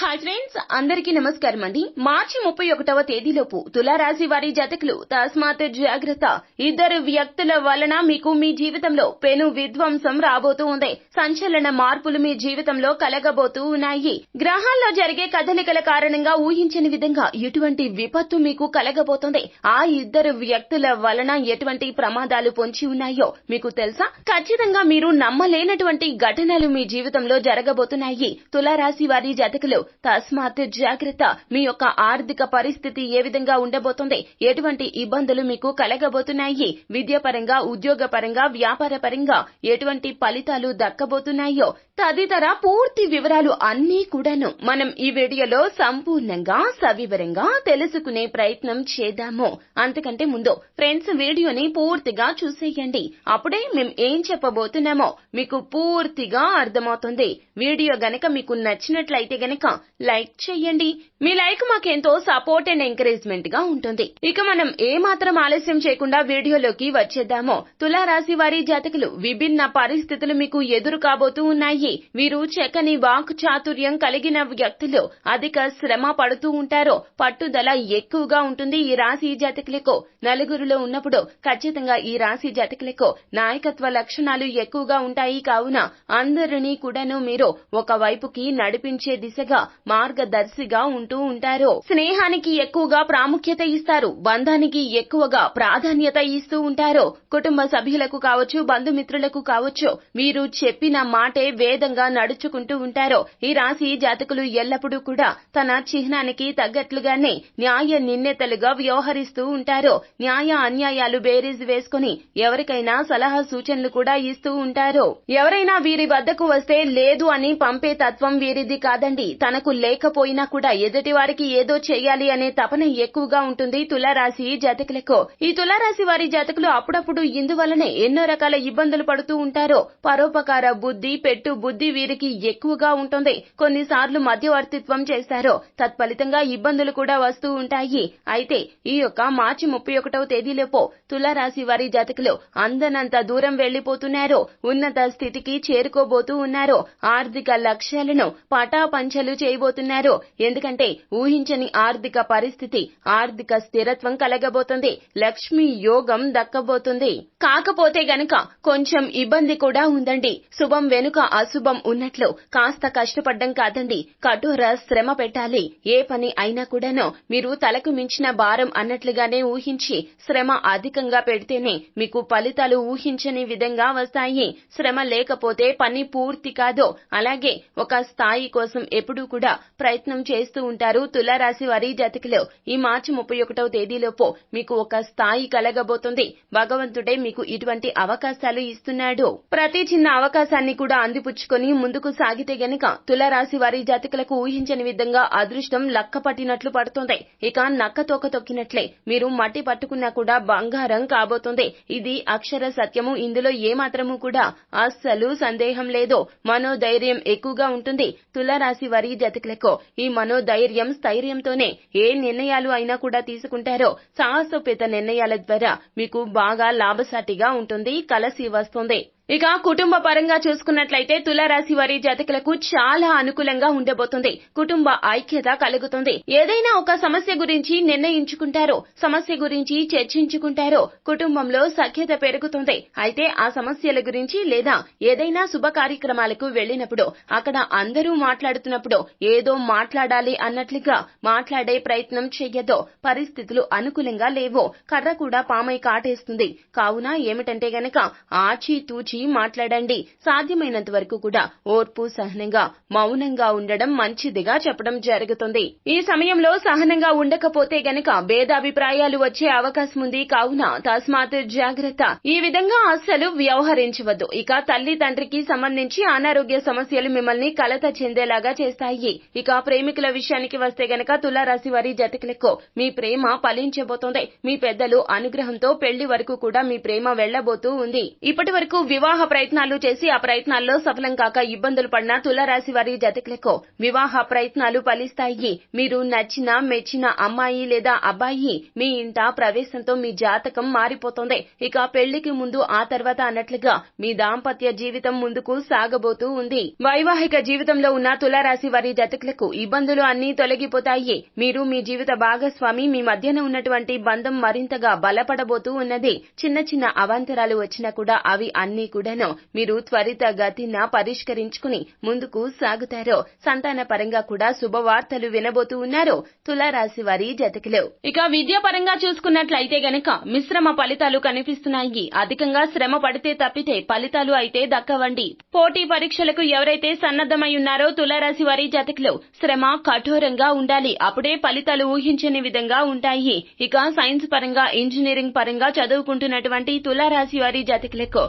Hi friends అందరికీ నమస్కారం అండి. మార్చి ముప్పై ఒకటవ తేదీలోపు తులారాశి వారి జాతకులు తస్మాత్ జాగ్రత్త. ఇద్దరు వ్యక్తుల వలన మీకు మీ జీవితంలో పెను విధ్వంసం రాబోతూ ఉంది. సంచలన మార్పులు మీ జీవితంలో కలగబోతూ ఉన్నాయి. గ్రహాల్లో జరిగే కదలికల కారణంగా ఊహించని విధంగా ఎటువంటి విపత్తు మీకు కలగబోతుంది. ఆ ఇద్దరు వ్యక్తుల వలన ఎటువంటి ప్రమాదాలు పొంచి ఉన్నాయో మీకు తెలుసా? ఖచ్చితంగా మీరు నమ్మలేనటువంటి ఘటనలు మీ జీవితంలో జరగబోతున్నాయి. తులారాశి వారి జాతకులు తస్మాత్ జాగ్రత్త. మీ యొక్క ఆర్థిక పరిస్థితి ఏ విధంగా ఉండబోతుంది? ఎటువంటి ఇబ్బందులు మీకు కలగబోతున్నాయి? విద్యాపరంగా ఉద్యోగ పరంగా వ్యాపార పరంగా ఎటువంటి ఫలితాలు దక్కబోతున్నాయో తదితర పూర్తి వివరాలు అన్నీ కూడాను మనం ఈ వీడియోలో సంపూర్ణంగా సవివరంగా తెలుసుకునే ప్రయత్నం చేద్దాము. అంతకంటే ముందు ఫ్రెండ్స్ వీడియోని పూర్తిగా చూసేయండి. అప్పుడే మేము ఏం చెప్పబోతున్నామో మీకు పూర్తిగా అర్థమవుతుంది. వీడియో గనక మీకు నచ్చినట్లయితే గనక లైక్ చేయండి. మీ లైక్ మాకెంతో సపోర్ట్ అండ్ ఎంకరేజ్మెంట్గా ఉంటుంది. ఇక మనం ఏ మాత్రం ఆలస్యం చేయకుండా వీడియోలోకి వచ్చేద్దామో. తులారాశి వారి జాతకులు విభిన్న పరిస్థితులు మీకు ఎదురు కాబోతూ ఉన్నాయి. వీరు చక్కని వాక్ చాతుర్యం కలిగిన వ్యక్తులు అధిక శ్రమ పడుతూ ఉంటారో పట్టుదల ఎక్కువగా ఉంటుంది ఈ రాశి జాతకులకు. నలుగురిలో ఉన్నప్పుడు ఖచ్చితంగా ఈ రాశి జాతకులకు నాయకత్వ లక్షణాలు ఎక్కువగా ఉంటాయి కావున అందరినీ కూడాను మీరు ఒక వైపుకి నడిపించే దిశగా మార్గదర్శిగా ఉంటూ ఉంటారు. స్నేహానికి ఎక్కువగా ప్రాముఖ్యత ఇస్తారు బంధానికి ఎక్కువగా ప్రాధాన్యత ఇస్తూ ఉంటారు. కుటుంబ సభ్యులకు కావచ్చు బంధుమిత్రులకు కావచ్చు మీరు చెప్పిన మాటే విధంగా నడుచుకుంటూ ఉంటారో ఈ రాశి జాతకులు ఎల్లప్పుడూ కూడా తన చిహ్నానికి తగ్గట్లుగానే న్యాయ నిన్నెతలుగా వ్యవహరిస్తూ ఉంటారు న్యాయ అన్యాయాలు బేరీజ్ వేసుకుని ఎవరికైనా సలహా సూచనలు కూడా ఇస్తూ ఉంటారు. ఎవరైనా వీరి వద్దకు వస్తే లేదు అని పంపే తత్వం వీరిది కాదండి. తనకు లేకపోయినా కూడా ఎదుటి వారికి ఏదో చేయాలి అనే తపన ఎక్కువగా ఉంటుంది తులారాశి జాతకులకు. ఈ తులారాశి వారి జాతకులు అప్పుడప్పుడు ఇందువలనే ఎన్నో రకాల ఇబ్బందులు పడుతూ ఉంటారు. పరోపకార బుద్ధి పెట్టు బుద్ధి వీరికి ఎక్కువగా ఉంటుంది. కొన్నిసార్లు మధ్యవర్తిత్వం చేస్తారు తత్ఫలితంగా ఇబ్బందులు కూడా వస్తూ ఉంటాయి. అయితే ఈ యొక్క మార్చి ముప్పై ఒకటవ తేదీలోపు తులారాశి వారి జాతకులు అందనంత దూరం వెళ్ళిపోతున్నారు ఉన్నత స్థితికి చేరుకోబోతూ ఉన్నారు. ఆర్థిక లక్ష్యాలను పటాపంచలు చేయబోతున్నారు. ఎందుకంటే ఊహించని ఆర్థిక పరిస్థితి ఆర్థిక స్థిరత్వం కలగబోతుంది. లక్ష్మీ యోగం దక్కబోతుంది. కాకపోతే గనుక కొంచెం ఇబ్బంది కూడా ఉందండి. శుభం వెనుక అశుభం ఉన్నట్లు కాస్త కష్టపడ్డం కాదండి. కఠోర శ్రమ పెట్టాలి. ఏ పని అయినా కూడాను మీరు తలకు మించిన భారం అన్నట్లుగానే ఊహించి శ్రమ అధికంగా పెడితేనే మీకు ఫలితాలు ఊహించని విధంగా వస్తాయి. శ్రమ లేకపోతే పని పూర్తి కాదు. అలాగే ఒక స్థాయి కోసం ఎప్పుడూ కూడా ప్రయత్నం చేస్తూ ఉంటారు తులారాశి వారి జాతకులు. ఈ మార్చి ముప్పై ఒకటవ తేదీలోపు మీకు ఒక స్థాయి కలగబోతుంది. భగవంతుడే మీకు ఇటువంటి అవకాశాలు ఇస్తున్నాడు. ప్రతి చిన్న అవకాశాన్ని కూడా అందిపుచ్చుకొని ముందుకు సాగితే గనక తులారాశి వారి జాతకులకు ఊహించని విధంగా అదృష్టం లక్క పట్టినట్లు పడుతుంది. ఇక నక్క తోక తొక్కినట్లే. మీరు మట్టి పట్టుకున్నా కూడా బంగారం కాబోతుంది. ఇది అక్షర సత్యము. ఇందులో ఏమాత్రము కూడా అస్సలు సందేహం లేదు. మనోధైర్యం ఎక్కువగా ఉంటుంది తులారాశి వారి జాతకులకు. ఈ మనోధైర్యం స్థైర్యంతోనే ఏ నిర్ణయాలు అయినా కూడా తీసుకుంటారో సాహసోపేత నిర్ణయాల ద్వారా మీకు బాగా లాభసాటిగా ఉంటుంది. కలసి వస్తుంది. ఇక కుటుంబ పరంగా చూసుకున్నట్లయితే తులారాశి వారి జాతకులకు చాలా అనుకూలంగా ఉండబోతుంది. కుటుంబ ఐక్యత కలుగుతుంది. ఏదైనా ఒక సమస్య గురించి నిర్ణయించుకుంటారో సమస్య గురించి చర్చించుకుంటారో కుటుంబంలో సఖ్యత పెరుగుతుంది. అయితే ఆ సమస్యల గురించి లేదా ఏదైనా శుభ కార్యక్రమాలకు వెళ్ళినప్పుడు అక్కడ అందరూ మాట్లాడుతున్నప్పుడు ఏదో మాట్లాడాలి అన్నట్లుగా మాట్లాడే ప్రయత్నం చెయ్యదో పరిస్థితులు అనుకూలంగా లేవో. కర్ర కూడా పామై కాటేస్తుంది. కావున ఏమిటంటే గనక ఆచి తూచి మాట్లాడండి. సాధ్యమైనంత వరకు కూడా ఓర్పు సహనంగా మౌనంగా ఉండడం మంచిదిగా చెప్పడం జరుగుతుంది. ఈ సమయంలో సహనంగా ఉండకపోతే గనక భేదాభిప్రాయాలు వచ్చే అవకాశం ఉంది. కావున తస్మాత్ జాగ్రత్త. ఈ విధంగా అస్సలు వ్యవహరించవద్దు. ఇక తల్లి తండ్రికి సంబంధించి అనారోగ్య సమస్యలు మిమ్మల్ని కలత చెందేలాగా చేస్తాయి. ఇక ప్రేమికుల విషయానికి వస్తే గనక తులారాశి వారి జతకులకు మీ ప్రేమ ఫలించబోతోంది. మీ పెద్దలు అనుగ్రహంతో పెళ్ళి వరకు కూడా మీ ప్రేమ వెళ్ళబోతూ ఉంది. ఇప్పటి వరకు వివాహ వివాహ ప్రయత్నాలు చేసి ఆ ప్రయత్నాల్లో సఫలం కాక ఇబ్బందులు పడిన తులారాశి వారి జతకులకు వివాహ ప్రయత్నాలు ఫలిస్తాయి. మీరు నచ్చిన మెచ్చిన అమ్మాయి లేదా అబ్బాయి మీ ఇంట ప్రవేశంతో మీ జాతకం మారిపోతుంది. ఇక పెళ్ళికి ముందు ఆ తర్వాత అన్నట్లుగా మీ దాంపత్య జీవితం ముందుకు సాగబోతూ ఉంది. వైవాహిక జీవితంలో ఉన్న తులారాశి వారి జతకులకు ఇబ్బందులు అన్ని తొలగిపోతాయి. మీరు మీ జీవిత భాగస్వామి మీ మధ్యన ఉన్నటువంటి బంధం మరింతగా బలపడబోతూ ఉన్నది. చిన్న చిన్న అవాంతరాలు వచ్చినా కూడా అవి అన్ని కూడాను మీరు త్వరితగతిన పరిష్కరించుకుని ముందుకు సాగుతారో సంతాన పరంగా కూడా శుభవార్తలు వినబోతూ ఉన్నారో తులారాశి వారి జతకులు. ఇక విద్య పరంగా చూసుకున్నట్లయితే గనక మిశ్రమ ఫలితాలు కనిపిస్తున్నాయి. అధికంగా శ్రమ పడితే తప్పితే ఫలితాలు అయితే దక్కవండి. పోటీ పరీక్షలకు ఎవరైతే సన్నద్దమై ఉన్నారో తులారాశి వారి జతకులు శ్రమ కఠోరంగా ఉండాలి. అప్పుడే ఫలితాలు ఊహించని విధంగా ఉంటాయి. ఇక సైన్స్ పరంగా ఇంజనీరింగ్ పరంగా చదువుకుంటున్నటువంటి తులారాశి వారి జాతకులకు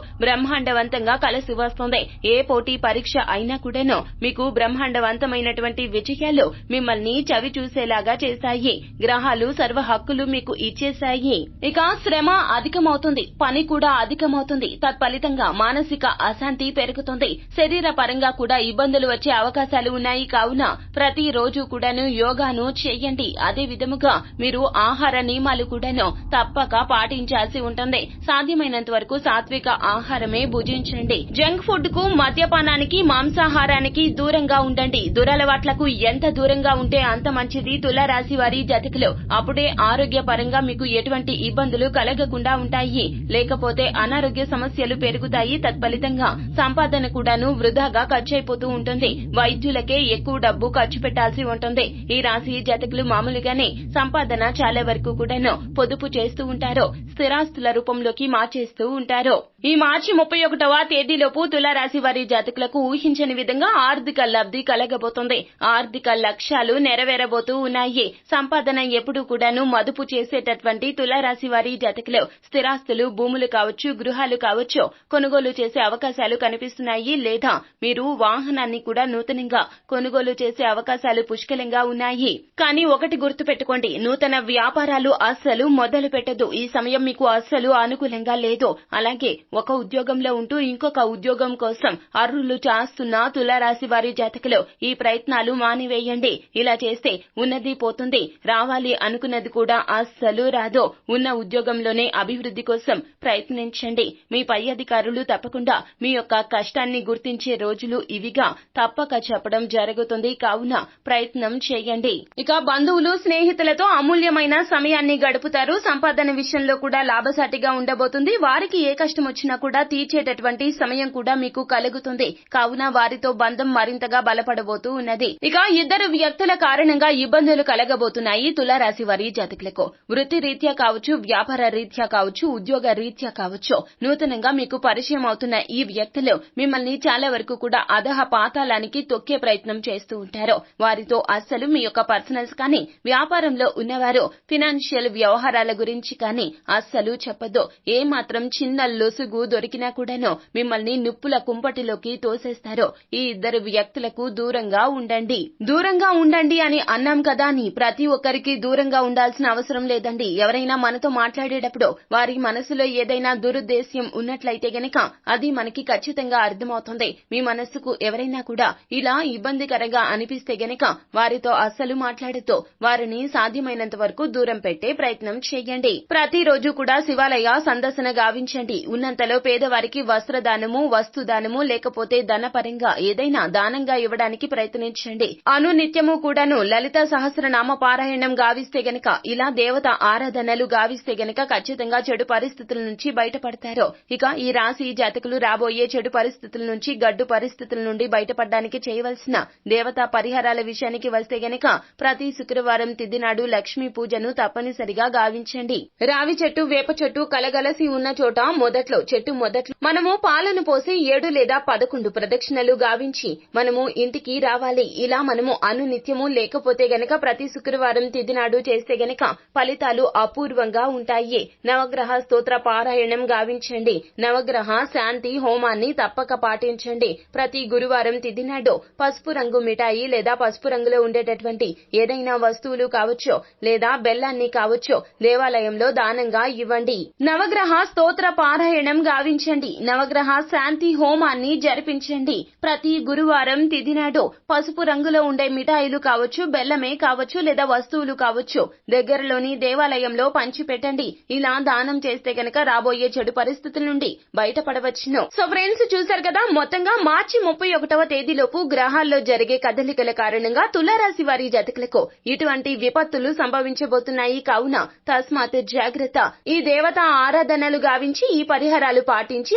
బ్రహ్మాండవంతంగా కలిసి వస్తుంది. ఏ పోటీ పరీక్ష అయినా కూడాను మీకు బ్రహ్మాండవంతమైనటువంటి విజయాలు మిమ్మల్ని చవి చూసేలాగా చేశాయి. గ్రహాలు సర్వ హక్కులు మీకు ఇచ్చేశాయి. ఇక శ్రమ అధికమవుతుంది. పని కూడా అధికమవుతుంది. తత్ఫలితంగా మానసిక అశాంతి పెరుగుతుంది. శరీర పరంగా కూడా ఇబ్బందులు వచ్చే అవకాశాలు ఉన్నాయి. కావున ప్రతి రోజు కూడాను యోగాను చేయండి. అదే విధముగా మీరు ఆహార నియమాలు కూడాను తప్పక పాటించాల్సి ఉంటుంది. సాధ్యమైనంత వరకు సాత్విక ఆహారమే భుజించండి. జంక్ ఫుడ్కు మద్యపానానికి మాంసాహారానికి దూరంగా ఉండండి. దురలవాట్లకు ఎంత దూరంగా ఉంటే అంత మంచిది. తులారాశి వారి జతకులు అప్పుడే ఆరోగ్య పరంగా మీకు ఎటువంటి ఇబ్బందులు కలగకుండా ఉంటాయి. లేకపోతే అనారోగ్య సమస్యలు పెరుగుతాయి తత్ఫలితంగా. సంపాదన కూడాను వృధాగా ఖర్చు అయిపోతూ ఉంటుంది. వైద్యులకే ఎక్కువ డబ్బు ఖర్చు పెట్టాల్సి ఉంటుంది. ఈ రాశి జతకులు మామూలుగానే సంపాదన చాలా వరకు కూడాను పొదుపు చేస్తూ ఉంటారు. స్థిరాస్తుల రూపంలోకి మార్చేస్తూ ఉంటారు. ఈ మార్చి ముప్పై ఒకటవ తేదీలోపు తులారాశి వారి జాతకులకు ఊహించని విధంగా ఆర్థిక లబ్ధి కలగబోతోంది. ఆర్థిక లక్ష్యాలు నెరవేరబోతూ ఉన్నాయి. సంపాదన ఎప్పుడు కూడాను మదుపు చేసేటటువంటి తులారాశి వారి జాతకులు స్థిరాస్తులు భూములు కావచ్చు గృహాలు కావచ్చు కొనుగోలు చేసే అవకాశాలు కనిపిస్తున్నాయి. లేదా మీరు వాహనాన్ని కూడా నూతనంగా కొనుగోలు చేసే అవకాశాలు పుష్కలంగా ఉన్నాయి. కానీ ఒకటి గుర్తు పెట్టుకోండి నూతన వ్యాపారాలు అస్సలు మొదలు పెట్టదు ఈ సమయం మీకు అస్సలు అనుకూలంగా లేదు. అలాగే ఒక ఉద్యోగం ఉద్యోగంలో ఉంటూ ఇంకొక ఉద్యోగం కోసం అర్రులు చేస్తున్న తులారాశి వారి జాతకలో ఈ ప్రయత్నాలు మానివేయండి. ఇలా చేస్తే ఉన్నది పోతుంది. రావాలి అనుకున్నది కూడా అస్సలు రాదు. ఉన్న ఉద్యోగంలోనే అభివృద్ధి కోసం ప్రయత్నించండి. మీ పై అధికారులు తప్పకుండా మీ యొక్క కష్టాన్ని గుర్తించే రోజులు ఇవిగా. తప్పక చెప్పడం జరుగుతుంది. కావున ప్రయత్నం చేయండి. ఇక బంధువులు స్నేహితులతో అమూల్యమైన సమయాన్ని గడుపుతారు. సంపాదన విషయంలో కూడా లాభసాటిగా ఉండబోతుంది. వారికి ఏ కష్టం వచ్చినా కూడా తీర్చేటటువంటి సమయం కూడా మీకు కలుగుతుంది. కావున వారితో బంధం మరింతగా బలపడబోతూ ఉన్నది. ఇక ఇద్దరు వ్యక్తుల కారణంగా ఇబ్బందులు కలగబోతున్నాయి. తులారాశి వారి జాతకులకు. వృత్తి రీత్యా కావచ్చు వ్యాపార రీత్యా కావచ్చు ఉద్యోగ రీత్యా కావచ్చు నూతనంగా మీకు పరిచయం అవుతున్న ఈ వ్యక్తులు మిమ్మల్ని చాలా వరకు కూడా అధహ పాతాళానికి తొక్కే ప్రయత్నం చేస్తూ ఉంటారు. వారితో అస్సలు మీ యొక్క పర్సనల్స్ కానీ వ్యాపారంలో ఉన్నవారు ఫినాన్షియల్ వ్యవహారాల గురించి కానీ అస్సలు చెప్పదు. ఏ మాత్రం చిన్న లొసుగు దొరికినా కూడాను మిమ్మల్ని నిప్పుల కుంపటిలోకి తోసేస్తారు ఈ ఇద్దరు వ్యక్తులకు దూరంగా ఉండండి. దూరంగా ఉండండి అని అన్నాం కదా అని ప్రతి ఒక్కరికి దూరంగా ఉండాల్సిన అవసరం లేదండి. ఎవరైనా మనతో మాట్లాడేటప్పుడు వారి మనసులో ఏదైనా దురుద్దేశ్యం ఉన్నట్లయితే గనక అది మనకి ఖచ్చితంగా అర్థమవుతుంది. మీ మనస్సుకు ఎవరైనా కూడా ఇలా ఇబ్బందికరంగా అనిపిస్తే గనక వారితో అస్సలు మాట్లాడుతూ వారిని సాధ్యమైనంత వరకు దూరం పెట్టే ప్రయత్నం చేయండి. ప్రతిరోజు కూడా శివాలయ సందర్శన గావించండి. ఉన్నంతలో పేదవారికి వస్త్రదానము వస్తుదానము లేకపోతే ధనపరంగా ఏదైనా దానంగా ఇవ్వడానికి ప్రయత్నించండి. అనునిత్యము కూడాను లలిత సహస్రనామ పారాయణం గావిస్తే గనక ఇలా దేవత ఆరాధనలు గావిస్తే గనక ఖచ్చితంగా చెడు పరిస్థితుల నుంచి బయటపడతారు. ఇక ఈ రాశి జాతకులు రాబోయే చెడు పరిస్థితుల నుంచి గడ్డు పరిస్థితుల నుండి బయటపడడానికి చేయవలసిన దేవతా పరిహారాల విషయానికి వస్తే గనక ప్రతి శుక్రవారం తిదినాడు లక్ష్మీ పూజను తప్పనిసరిగా గావించండి. రావి చెట్టు వేప చెట్టు కలగలసి ఉన్న చోట మొదట్లో చెట్టు మొదట్లో మనము పాలను పోసి ఏడు లేదా పదకొండు ప్రదక్షిణలు గావించి మనము ఇంటికి రావాలి. ఇలా మనము అనునిత్యము లేకపోతే గనక ప్రతి శుక్రవారం తిదినాడు చేస్తే గనక ఫలితాలు అపూర్వంగా ఉంటాయి. నవగ్రహ స్తోత్ర పారాయణం గావించండి. నవగ్రహ శాంతి హోమాన్ని తప్పక పాటించండి. ప్రతి గురువారం తిదినాడు పసుపు రంగు మిఠాయి లేదా పసుపు రంగులో ఉండేటటువంటి ఏదైనా వస్తువులు కావచ్చో లేదా బెల్లాన్ని కావచ్చో దేవాలయంలో దానంగా ఇవ్వండి. నవగ్రహ స్తోత్ర పారాయణం గావించండి. నవగ్రహ శాంతి హోమాన్ని జరిపించండి. ప్రతి గురువారం తిథి నాడు పసుపు రంగులో ఉండే మిఠాయిలు కావచ్చు బెల్లమే కావచ్చు లేదా వస్తువులు కావచ్చు దగ్గరలోని దేవాలయంలో పంచిపెట్టండి. ఇలా దానం చేస్తే గనక రాబోయే చెడు పరిస్థితుల నుండి బయటపడవచ్చును. సో ఫ్రెండ్స్ చూశారు కదా మొత్తంగా మార్చి ముప్పై ఒకటవ తేదీలోపు గ్రహాల్లో జరిగే కదలికల కారణంగా తులారాశి వారి జాతకులకు ఇటువంటి విపత్తులు సంభవించబోతున్నాయి. కావున తస్మాత్ జాగ్రత్త. ఈ దేవత ఆరాధనలు గావించి ఈ పరిహారాలు పాటించి